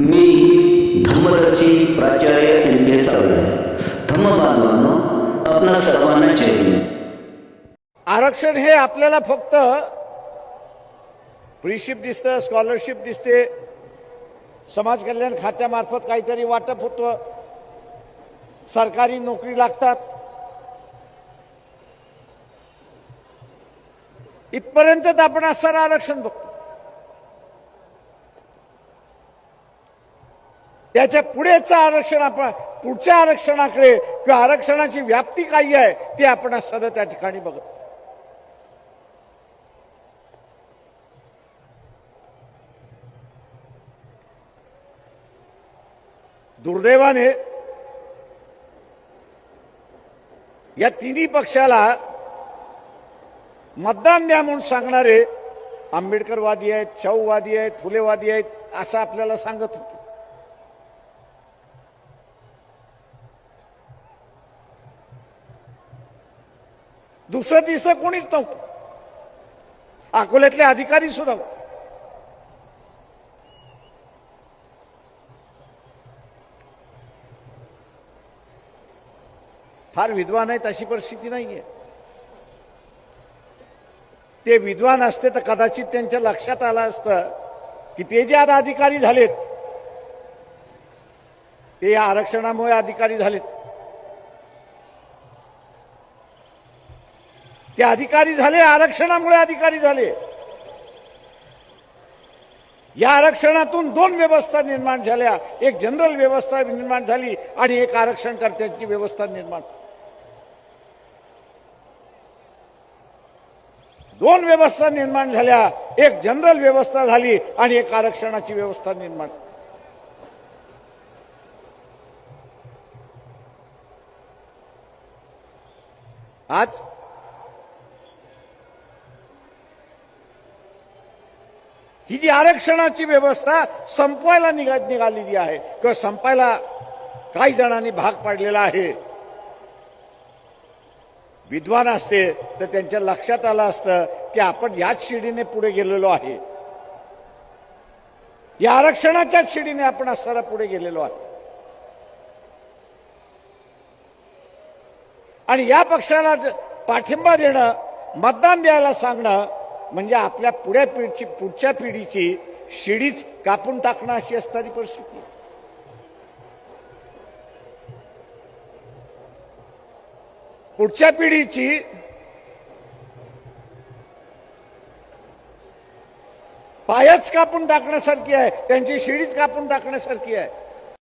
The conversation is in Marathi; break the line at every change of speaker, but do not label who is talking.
मी धम्मदर्शी प्राचार्य एम के सावळे. धम्म बांधवांनो आपणा सर्वांना जय
आरक्षण हे आपल्याला फक्त फ्रीशिप दिसतं स्कॉलरशिप दिसते. समाज कल्याण खात्यामार्फत काहीतरी वाटप होतं. सरकारी नोकरी लागतात. इथपर्यंतच आपण असणारं आरक्षण बघतो. त्याच्या पुढेचं आरक्षण आपण पुढच्या आरक्षणाकडे किंवा आरक्षणाची व्याप्ती काही आहे ते आपण सध्या त्या ठिकाणी बघत दुर्दैवाने या तिन्ही पक्षाला मतदान द्या म्हणून सांगणारे आंबेडकरवादी आहेत चौवादी आहेत फुलेवादी आहेत असं आपल्याला सांगत होते. दुसरं तिसरं कोणीच नव्हतं. अकोल्यातले अधिकारी सुद्धा होते. फार विद्वान आहेत अशी परिस्थिती नाहीये. ते विद्वान असते तर कदाचित त्यांच्या लक्षात आलं असतं की ते जे आता अधिकारी झालेत ते या आरक्षणामुळे अधिकारी झालेत. ते अधिकारी झाले आरक्षणामुळे अधिकारी झाले. या आरक्षणातून दोन व्यवस्था निर्माण झाल्या. एक जनरल व्यवस्था निर्माण झाली आणि एक आरक्षणकर्त्यांची व्यवस्था निर्माण झाली. दोन व्यवस्था निर्माण झाल्या. एक जनरल व्यवस्था झाली आणि एक आरक्षणाची व्यवस्था निर्माण आज ही जी आरक्षणाची व्यवस्था संपवायला निघा निघालेली आहे किंवा संपायला काही जणांनी भाग पाडलेला आहे. विद्वान असते तर त्यांच्या लक्षात आलं असतं की आपण याच शिडीने पुढे गेलेलो आहे. या आरक्षणाच्याच शिडीने आपण असणारा पुढे गेलेलो आहे. आणि या पक्षाला पाठिंबा देणं मतदान द्यायला सांगणं म्हणजे आपल्या पुढ्या पिढीची पुढच्या पिढीची शिडीच कापून टाकणं अशी असणारी परिस्थिती पुढच्या पिढीची पायच कापून टाकण्यासारखी आहे त्यांची शिडीच कापून टाकण्यासारखी आहे.